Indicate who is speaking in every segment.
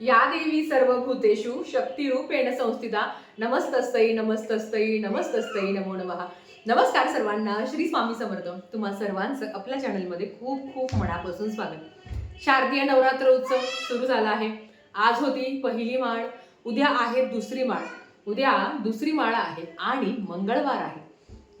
Speaker 1: या देवी सर्व भूतेषु शक्तिरूपेण संस्थिता। नमस्तस्तई नमस्तस्तई नमस्तस्तई नमो नमः। नमस्कार सर्वांना श्री स्वामी समर्थ। तुम्हा सर्वांचं आपल्या चॅनलमध्ये खूप खूप मनापासून स्वागत. शारदीय नवरात्र उत्सव सुरू झाला आहे. आज होती पहिली माळ उद्या आहे दुसरी माळ. उद्या दुसरी माळ आहे आणि मंगळवार आहे.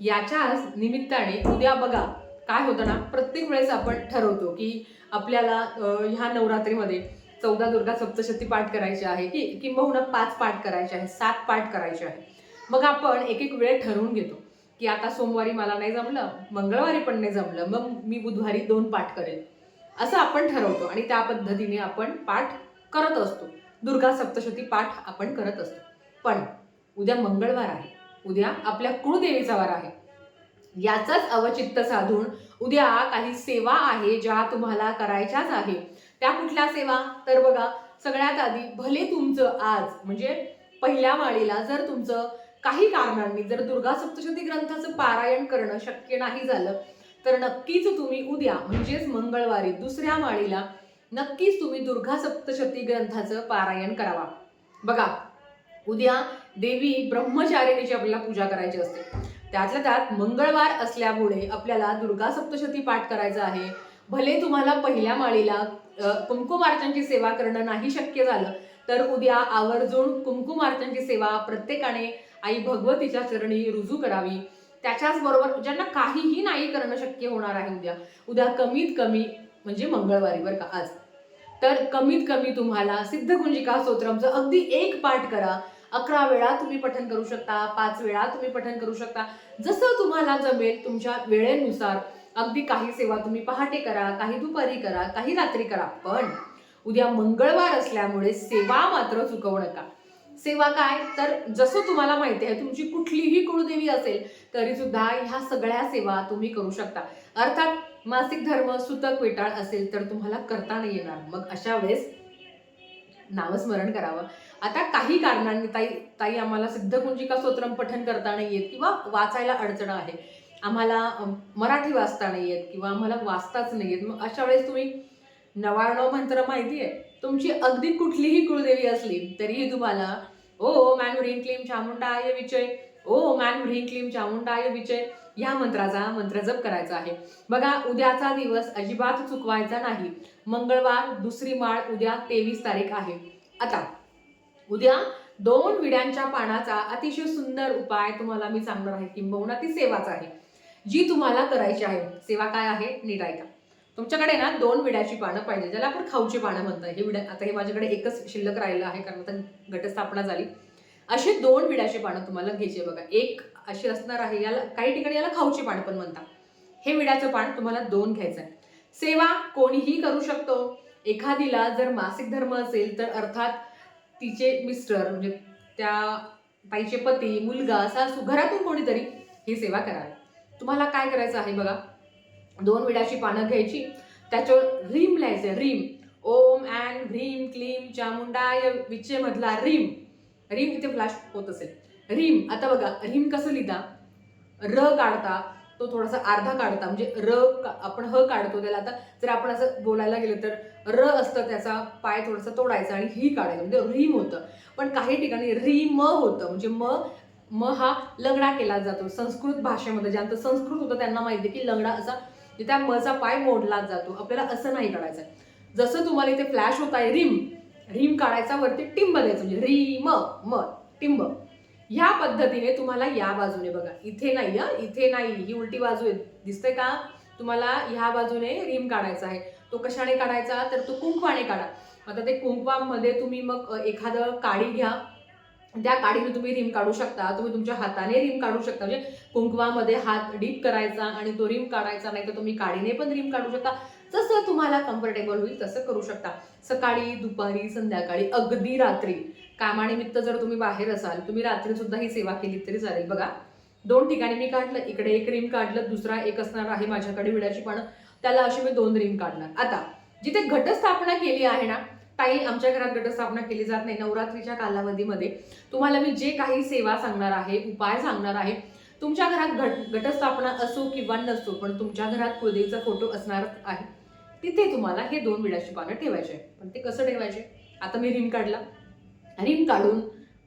Speaker 1: याच्याच निमित्ताने उद्या बघा काय होतं ना प्रत्येक वेळेस आपण ठरवतो की आपल्याला ह्या नवरात्रीमध्ये चौदा दुर्गा सप्तशती पाठ करायचे आहे की किंबहुना पाच पाठ करायचे आहे सात पाठ करायचे आहे. मग आपण एक एक वेळ ठरवून घेतो की आता सोमवारी मला नाही जमलं मंगळवारी पण नाही जमलं मग मी बुधवारी दोन पाठ करेल. असं आपण ठरवतो आणि त्या पद्धतीने आपण पाठ करत असतो. दुर्गा सप्तशती पाठ आपण करत असतो. पण उद्या मंगळवार आहे उद्या आपल्या कुळदेवीचा वार आहे. याचाच अवचित्त साधून उद्या काही सेवा आहे ज्या तुम्हाला करायच्याच आहे. त्या कुठल्या सेवा? तर बघा सगळ्यात आधी भले तुमचं आज म्हणजे पहिल्या माळीला जर तुमचं काही कारणांनी जर दुर्गा सप्तशती ग्रंथाचं पारायण करणं शक्य नाही झालं तर नक्कीच तुम्ही उद्या म्हणजेच मंगळवारी दुसऱ्या माळीला नक्कीच तुम्ही दुर्गा सप्तशती ग्रंथाचं पारायण करावा. बघा उद्या देवी ब्रह्मचारिणीची आपल्याला पूजा करायची असते. त्यातल्या त्यात मंगळवार असल्यामुळे आपल्याला दुर्गा सप्तशती पाठ करायचा आहे. भले तुम्हाला पहिल्या माळीला अ, कुंकुमार्चनची सेवा करणं नाही शक्य झालं तर उद्या आवर्जून कुंकुमार्चनची सेवा प्रत्येकाने आई भगवतीच्या चरणी रुजू करावी. त्याच्याच बरोबर ज्यांना काहीही नाही करणं शक्य होणार आहे उद्या उद्या कमीत कमी म्हणजे मंगळवारी बरं का आज तर कमीत कमी तुम्हाला सिद्धगुंजिका स्तोत्रमचं अगदी एक पाठ करा. अकरा वेळा तुम्ही पठन करू शकता पाच वेळा तुम्ही पठन करू शकता. जसं तुम्हाला जमेल तुमच्या वेळेनुसार अगदी काही सेवा तुम्ही पहाटे करा काही दुपारी करा काही रात्री करा पण उद्या मंगळवार असल्यामुळे सेवा मात्र चुकवू नका. सेवा काय? तर जसं तुम्हाला माहिती आहे तुमची कुठलीही कुळदेवी असेल तरी सुद्धा ह्या सगळ्या सेवा तुम्ही करू शकता. अर्थात मासिक धर्म सुतक वेटाळ असेल तर तुम्हाला करता नाही येणार. मग अशा वेळेस नामस्मरण करावं. आता काही कारणांनी ताई ताई आम्हाला सिद्धकुंजिका स्तोत्रम पठन करता नाही येत किंवा वाचायला अडचण आहे. आम्हाला मराठी वाचता नाही येत किंवा आम्हाला वाचताच नाही येत मग अशा वेळेस तुम्ही नवाळणव मंत्र माहिती आहे तुमची अगदी कुठलीही कुळदेवी असली तरीही तुम्हाला ओ मॅन ह्रीं क्लीम आय विचय ओ मॅन ह्रीं क्लीम चामुंडाय विचय या मंत्राचा मंत्र जप करायचा आहे. बघा उद्याचा दिवस अजिबात चुकवायचा नाही. मंगळवार दुसरी माळ उद्या तेवीस तारीख आहे. आता उद्या दोन विड्यांच्या पानाचा अतिशय सुंदर उपाय तुम्हाला मी सांगणार आहे. किंबहुना ती सेवाच आहे. जी तुम्हाला करायची आहे सेवा काय आहे नीट ऐका. तुमच्याकडे ना दोन विड्याची पानं पाहिजे ज्याला आपण खाऊची पानं म्हणतो हे विड्या आता हे माझ्याकडे एकच शिल्लक राहिलं आहे कारण आता घटस्थापना झाली. अशी दोन विड्याची पानं तुम्हाला घ्यायची बघा. एक अशी असणार आहे याला काही ठिकाणी याला खाऊची पानं पण म्हणतात. हे विड्याचं पान तुम्हाला दोन घ्यायचं आहे. सेवा कोणीही करू शकतो. एखादीला जर मासिक धर्म असेल तर अर्थात तिचे मिस्टर म्हणजे त्या ताईचे पती मुलगा सासू घरातून कोणीतरी ही सेवा करावी. तुम्हाला काय करायचं आहे बघा? दोन विड्याची पानं घ्यायची. त्याच्यावर रीम लिहायचं रीम. ओम अँड ह्रीम क्लीम चामुंडाय विचे मधला रीम. रीम इथे फ्लॅश होत असेल. रीम आता बघा रीम कसं लिहिता? र काढता तो थोडासा अर्धा काढता म्हणजे र आपण ह काढतो त्याला आता. जर आपण असं बोलायला गेलं तर र असतं त्याचा पाय थोडासा तोडायचा आणि ही काढायचं. म्हणजे रीम होतं. पण काही ठिकाणी रीम होतं. म्हणजे म म हा लंगडा केला जातो. संस्कृत भाषेमध्ये ज्यांचं संस्कृत होतं त्यांना माहिती आहे की लंगडा असा त्या मचा पाय मोडला जातो. आपल्याला असं नाही काढायचं. जसं तुम्हाला इथे फ्लॅश होत आहे रिम. रिम काढायचा वरती टिंब द्यायचं म्हणजे रिम म म टिंब. ह्या पद्धतीने तुम्हाला या बाजूने बघा. इथे नाही हं, इथे नाही. ही उलटी बाजू आहे. दिसते का? तुम्हाला ह्या बाजूने रिम काढायचा आहे. तो कशाने काढायचा? तर तो कुंकवाने काढा. आता ते कुंकवामध्ये तुम्ही मग एखादं काडी घ्या. त्या काडीने तुम्ही रिम काढू शकता तुम्ही तुमच्या हाताने रिम काढू शकता. म्हणजे कुंकवामध्ये हात डीप करायचा आणि तो रिम काढायचा नाही तर तुम्ही काडीने पण रिम काढू शकता. जसं तुम्हाला कम्फर्टेबल होईल तसं करू शकता. सकाळी दुपारी संध्याकाळी अगदी रात्री. कामानिमित्त जर तुम्ही बाहेर असाल तुम्ही रात्री सुद्धा ही सेवा केली तरी चालेल. बघा दोन ठिकाणी मी काढलं. इकडे एक रिम काढलं दुसरा एक असणार आहे माझ्याकडे विड्याची पण. त्याला अशी मी दोन रिम काढणार. आता जिथे घटस्थापना केली आहे ना ताई आमच्या घरात घटस्थापना केली जात नाही नवरात्रीच्या कालावधीमध्ये. तुम्हाला मी जे काही सेवा सांगणार आहे उपाय सांगणार आहे तुमच्या घरात घट घटस्थापना असो किंवा नसो पण तुमच्या घरात कुलदेवीचा फोटो असणारच आहे. तिथे तुम्हाला हे दोन विड्याची पानं ठेवायचे पण ते कसं ठेवायचे? आता मी रिम काढला. रिम काढून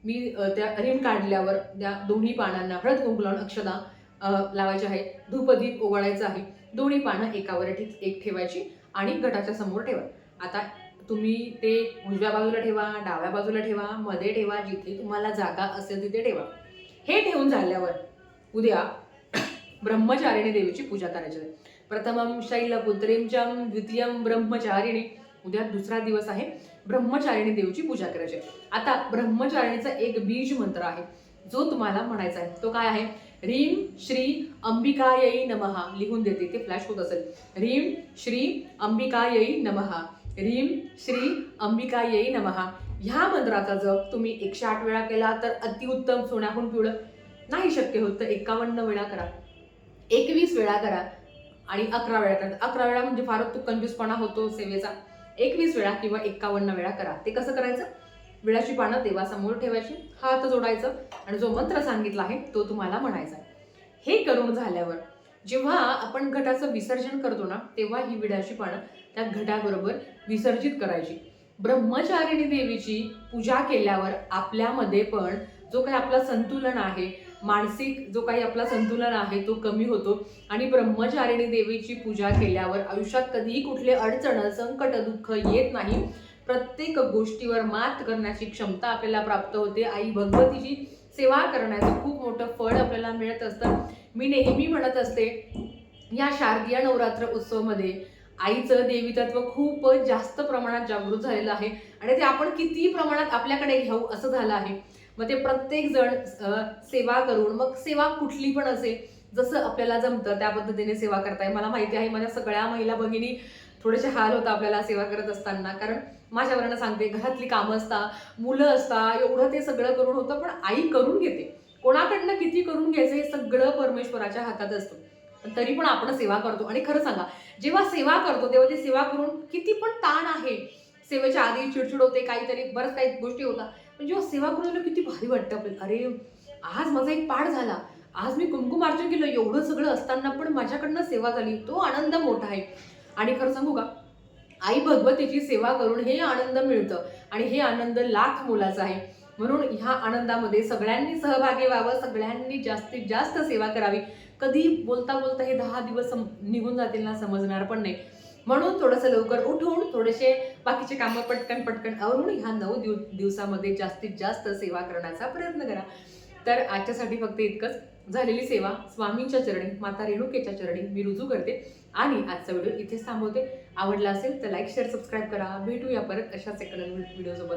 Speaker 1: मी त्या रिम काढल्यावर त्या दोन्ही पानांना हळद कुंकू लावून अक्षदा लावायची आहे धूपदीप ओवाळायचं आहे. दोन्ही पानं एकावर एक एक ठेवायची आणि घटाच्या समोर ठेवा. आता तुम्ही ते उजव्या बाजूला ठेवा डाव्या बाजूला ठेवा मध्ये ठेवा जिथे तुम्हाला जागा असेल तिथे ठेवा. हे ठेवून झाल्यावर उद्या ब्रह्मचारिणी देवीची पूजा करायची आहे. प्रथमम शैलपुत्रींचम द्वितीयम ब्रह्मचारिणी. उद्या दुसरा दिवस आहे ब्रह्मचारिणी देवीची पूजा करायची आहे. आता ब्रह्मचारिणीचा एक बीज मंत्र आहे. जो तुम्हाला म्हणायचा आहे. तो काय आहे? रीम श्री अंबिकायै नमहा लिहून देते ते फ्लॅश होत असेल. रीम श्री अंबिकायई नमहा रीम श्री अंबिका येई नमहा ह्या मंत्राचा जप तुम्ही एकशे आठ वेळा केला तर अतिउत्तम सोन्याहून पिवळं. नाही शक्य होत तर एकावन्न वेळा करा. एकवीस वेळा करा आणि अकरा वेळा करा. अकरा वेळा म्हणजे फारच तू कंजूसपणा होतो सेवेचा. एकवीस वेळा किंवा एकावन्न वेळा करा. ते कसं करायचं? विळाची पानं देवासमोर ठेवायची हात जोडायचं आणि जो मंत्र सांगितला आहे तो तुम्हाला म्हणायचा आहे. हे करून झाल्यावर जेव्हा आपण घटाचं विसर्जन करतो ना तेव्हा ही विड्याची पानं त्या घटाबरोबर विसर्जित करायची. ब्रह्मचारिणी देवीची पूजा केल्यावर आपल्यामध्ये पण जो काही आपला संतुलन आहे मानसिक जो काही आपला संतुलन आहे तो कमी होतो. आणि ब्रह्मचारिणी देवीची पूजा केल्यावर आयुष्यात कधीही कुठले अडचण संकट दुःख येत नाही. प्रत्येक गोष्टीवर मात करण्याची क्षमता आपल्याला प्राप्त होते. आई भगवतीची सेवा करण्याचं खूप मोठं फळ आपल्याला मिळत असतं. मी नेहमी म्हणत असते या शारदीय नवरात्र उत्सवमध्ये आईचं देवीतत्व खूप जास्त प्रमाणात जागृत झालेलं आहे. आणि ते आपण किती प्रमाणात आपल्याकडे घेऊ असं झालं आहे. मग ते प्रत्येक जण सेवा करून मग सेवा कुठली पण असेल जसं आपल्याला जमतं त्या पद्धतीने सेवा करताय. मला माहिती आहे माझ्या सगळ्या महिला भगिनी थोडेसे हाल होता आपल्याला सेवा करत असताना. कारण माझ्या वरांना सांगते घरातली कामं असता मुलं असता एवढं ते सगळं करून होतं पण आई करून घेते. कोणाकडनं किती करून घ्यायचं हे सगळं परमेश्वराच्या हातात असतं. तरी पण आपण सेवा करतो. आणि खरं सांगा जेव्हा सेवा करतो तेव्हा ती सेवा करून किती पण ताण आहे सेवेच्या आधी चिडचिड होते काहीतरी बरंच काही गोष्टी होतात. पण जेव्हा सेवा करून किती भारी वाटतं आपल्याला. अरे आज माझा एक पाठ झाला. आज मी कुंकुमार्चन केलं. एवढं सगळं असताना पण माझ्याकडनं सेवा झाली. तो आनंद मोठा आहे. आणि खरं सांगू का आई भगवतीची सेवा करून हे आनंद मिळतं. आणि हे आनंद लाख मोलाचा आहे. म्हणून ह्या आनंदामध्ये सगळ्यांनी सहभागी व्हावं सगळ्यांनी जास्तीत जास्त सेवा करावी. कधी बोलता बोलता हे दहा दिवस सम- निघून जातील ना समजणार पण नाही. म्हणून थोडंसं लवकर उठून थोडेसे बाकीचे कामं पटकन पटकन आवरून ह्या नऊ दिव दिवसामध्ये जास्तीत जास्त सेवा करण्याचा प्रयत्न करा. तर आजच्यासाठी फक्त इतकंच. झालेली सेवा स्वामींच्या चरणी माता रेणुकेच्या चरणी मी रुजू करते आणि आजचा व्हिडिओ इथेच थांबवते. आवडला असेल तर लाईक शेअर सबस्क्राईब करा. भेटूया परत अशाच एका व्हिडिओसोबत